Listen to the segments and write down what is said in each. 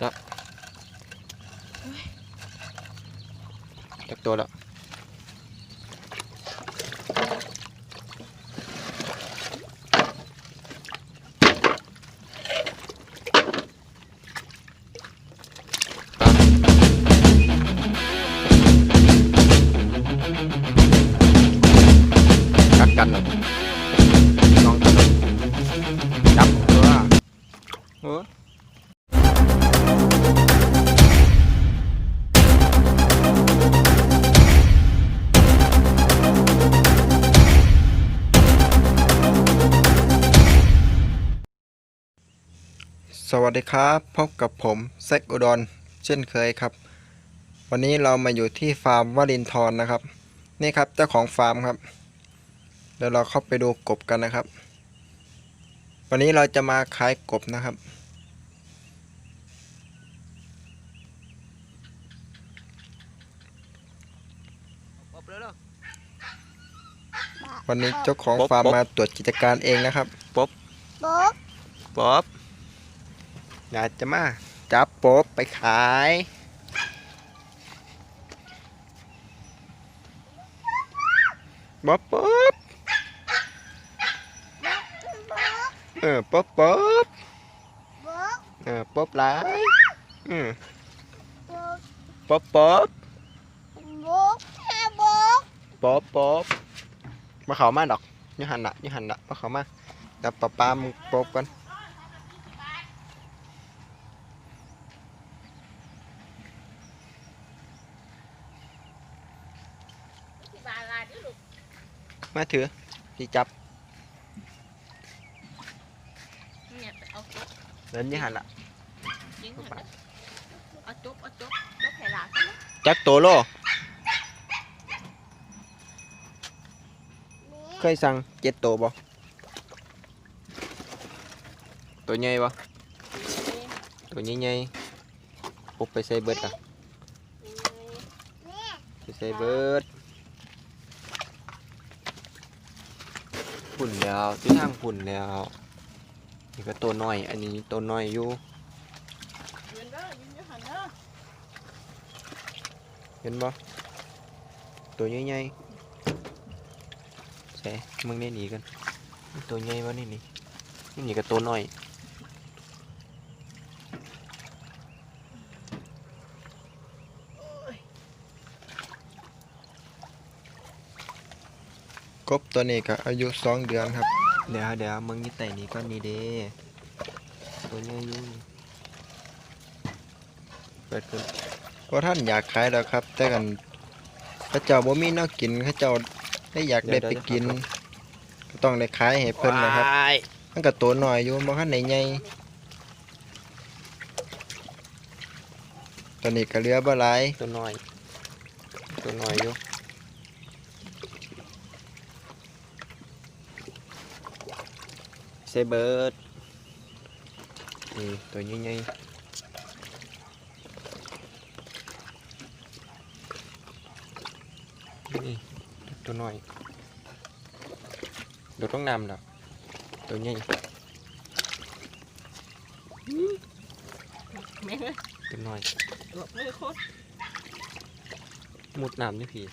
แล้วจักตั สวัสดีครับพบกับผมเซกอุดรเช่นเคยครับ วันนี้เรามาอยู่ที่ฟาร์มวลินทรนนะครับ นี่ครับเจ้าของฟาร์มครับเดี๋ยวเราเข้าไปดูกบกันนะครับ วันนี้เราจะมาขายกบนะครับ วันนี้เจ้าของฟาร์มมาตรวจกิจการเองนะครับบ๊อบป๊อบ อยากจะมาจับป๊อบไปขาย บ๊อบป๊อบเออป๊อบป๊อบเออป๊อบหลายอืมป๊อบป๊อบป๊อบป๊อบมาเขามาดอกยี่หันละยี่หันละมาเขามาจับปลาปลามึงป๊อบกัน มาถือสิจับเดินยี่หันละเอาจุ๊บเอาจุ๊บจุ๊บให้หลานซะนะจักโตโลเคยสั่งเจ็ดโตบ่ตัวใหญ่บ่ตัวใหญ่ๆปุ๊บไปใส่เบิดอะไปใส่เบิด ผุ่นแล้วที่ทางผุ่นแล้วนี่ก็ตัวน้อย อันนี้ตัวน้อยอยู่ยืนเด้อยอยู่เห็นบ่ตัวใหญ่ๆใส่มึงได้หนีกันตัวใหญ่บ่นี่นี่นี่นี่ก็ตัวน้อย กบตัวนี้ก็อายุสองเดือนครับ เดี๋ยวเดี๋ยวมึงนี่ไต่นี่ก็นี่เด้ตัวใหญ่อยู่นี่เปิดขึ้นเพราท่านอยากขายแล้วครับ แต่กันพระเจ้าบ่มีนวกินพระเจ้าได้อยากได้ไปกิน ก็ต้องได้ขายให้เพิ่นนะครับมันก็ตัวหน้อยอยู่บ่คันไหนใหญ่ตอนนี้ก็เหลือบ่หลายตัวน้อย ตัวน้อยอยู่ เซเบิร์ดนี่ตัวใหญ่ๆนี่ตัวน้อยโดดต้องนำแล้วตัวใหญ่ แม่งเอ้ย ตัวน้อย หลบมือโคตร มุดน้ำนี่พี่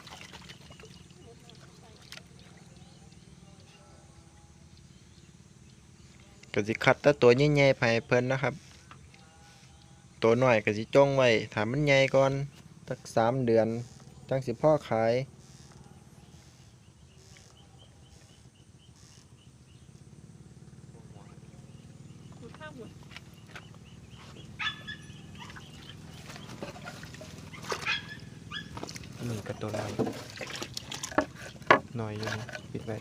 ก็สิคัดแต่ตัวใหญ่ๆไปเพิ่นนะครับ ตัวหน้อยก็สิจ้องไว้ถามมันใหญ่ก่อนสักสามเดือนจังสิพ่อขายหนี่ก็ตัวน้อยน้อยอยู่ปิดไว้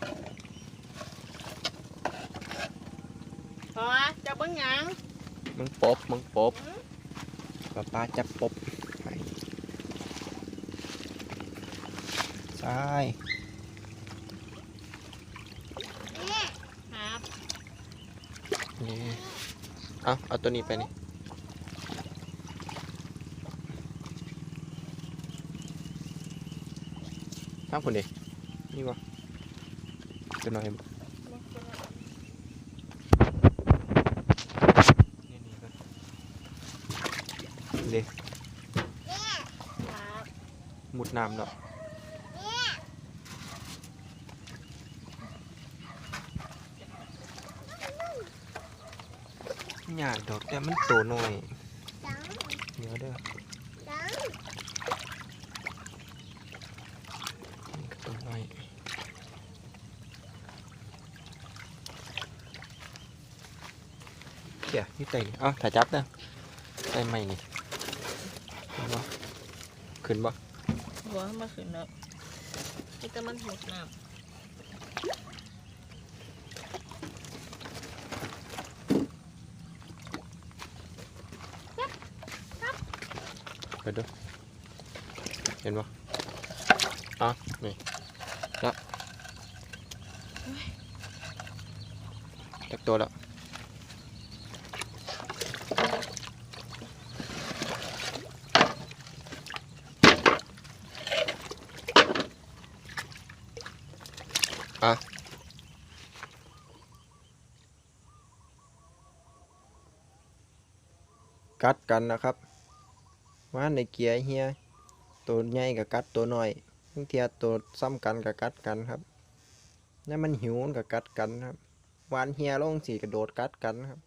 พอจะเบิ้งหยังมึงปบมึงปบป้าป้าจับปบไปใช่ครับนี่เอาเอาตัวนี้ไปนี่ข้ามคนเดีนี่วะตัวน้อยบ่นี่นี่ก่อน ดิครับมุดน้ำแล้วหยาดดอกแต่มันโตน้อยเดี๋ยวเด้อมันก็โตน้อยเขี่ยนี่ไตนี่เอ้าถ้าจับนะไตใหม่นี่เห็นบ่ ขึ้นบ่หัวมาขึ้นแล้วนี่แต่มันหดน้เดี๋ยวดูเห็นปะอ๋อนี่ละจักตัวแล้ว อะกัดกันนะครับว่าในเกียร์เฮียตัวใหญ่กับกัดตัวน้อยบางเทียตัวซ้ำกันกับกัดกันครับนี่มันหิวกับกัดกันครับวานเฮียลงสีกระโดดกัดกันครับ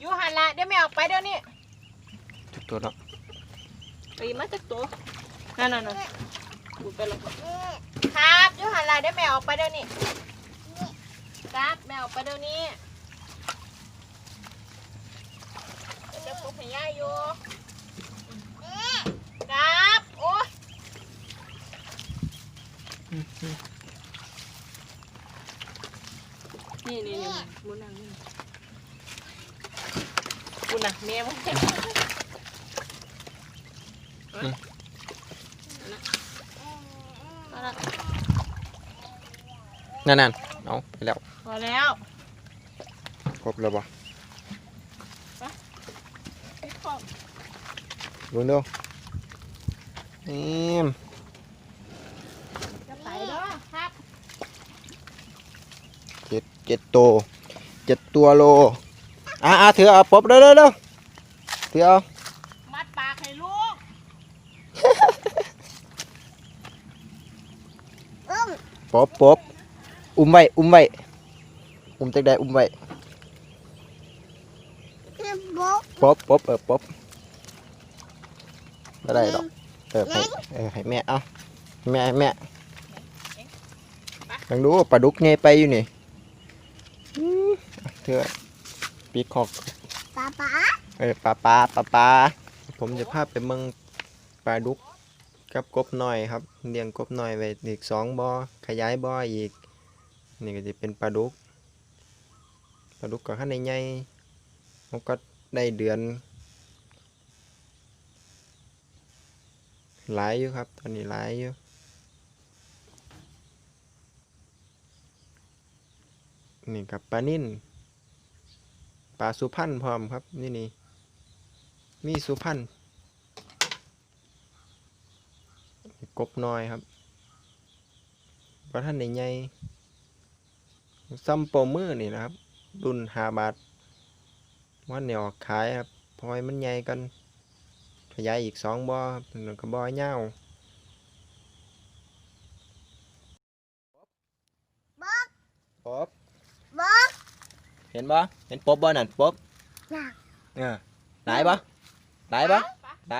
อยู่หันละเดี๋ยวไม่ออกไปเดี๋ยวนี้ทุกตัวเนาะไปมาจากตัวนั่นนั่นนั่นบุดไปแล้วครับอยู่หันละเดี๋ยวแม่ออกไปเดี๋ยวนี้ครับแม่ออกไปเดี๋ยวนี้เดี๋ยวจะปลุกให้ย่าอยู่ครับโอ้ยนี่นี่นี่มุนังนี่ มุนังเมียมึงเอาละนั่นนั่นเอาไปแล้วพอแล้วครบแล้วบ่ไอ้ของดูดูนี่จะไปเด้อครับเจ็ดเจ็ดตัวเจ็ดตัวโล อะอะถือเอาปบเร็วเร็วเร็วถือเอามัดปากให้ลูกปบปบอุ้มไว้อุ้มไว้อุ้มจักได้อุ้มไว้ปบปบเออปบไม่ได้หรอกเออให้เออให้แม่เอาแม่ให้แม่ลองดูปลาดุกไงไปอยู่นี่อืมเอาเถือะ ปีคอกป๊าป๊าเออปลาปลาปลาปลาผมจะพาไปเมืองปลาดุกกับกบหน่อยครับเลี้ยงกบหน่อยไว้อีกสองบ่อขยายบ่ออีก นี่ก็จะเป็นปลาดุกปลาดุกก็ขั้นใหญ่ๆมันก็ได้เดือน หลายอยู่ครับ ตอนนี้หลายอยู่นี่กับปลานิ่น ปลาสุพรรณพร้อมครับ นี่นี่มีสุพรรณกบน้อยครับปลาท่านใหญ่ๆซัมโปรมือนี่นะครับ รุ่นหาบาทว่าเนี่ยออกขายครับเพอยมันใหญ่กันขยายอีกสองบ่อครับแล้วก็บ่อเน่าวบอกปบบอก เห็นบ่เห็นปบบ่นั่นปบอยากเออไหนบ่ไหนบ่ไหน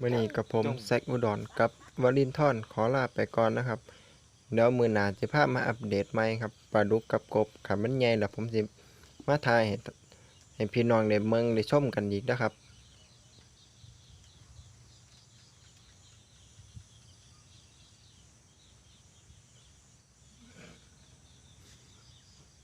มื่อนี้กับผมแซกอุดรกับวลินทอนขอลาไปก่อนนะครับเดี๋ยวมือหนาจะพามาอัปเดตใหม่ครับปลาดุกกับกบขันมันใหญ่แล้วผมสิมาถ่ายให้ให้พี่น้องได้เมืองได้ชมกันอีกนะครับ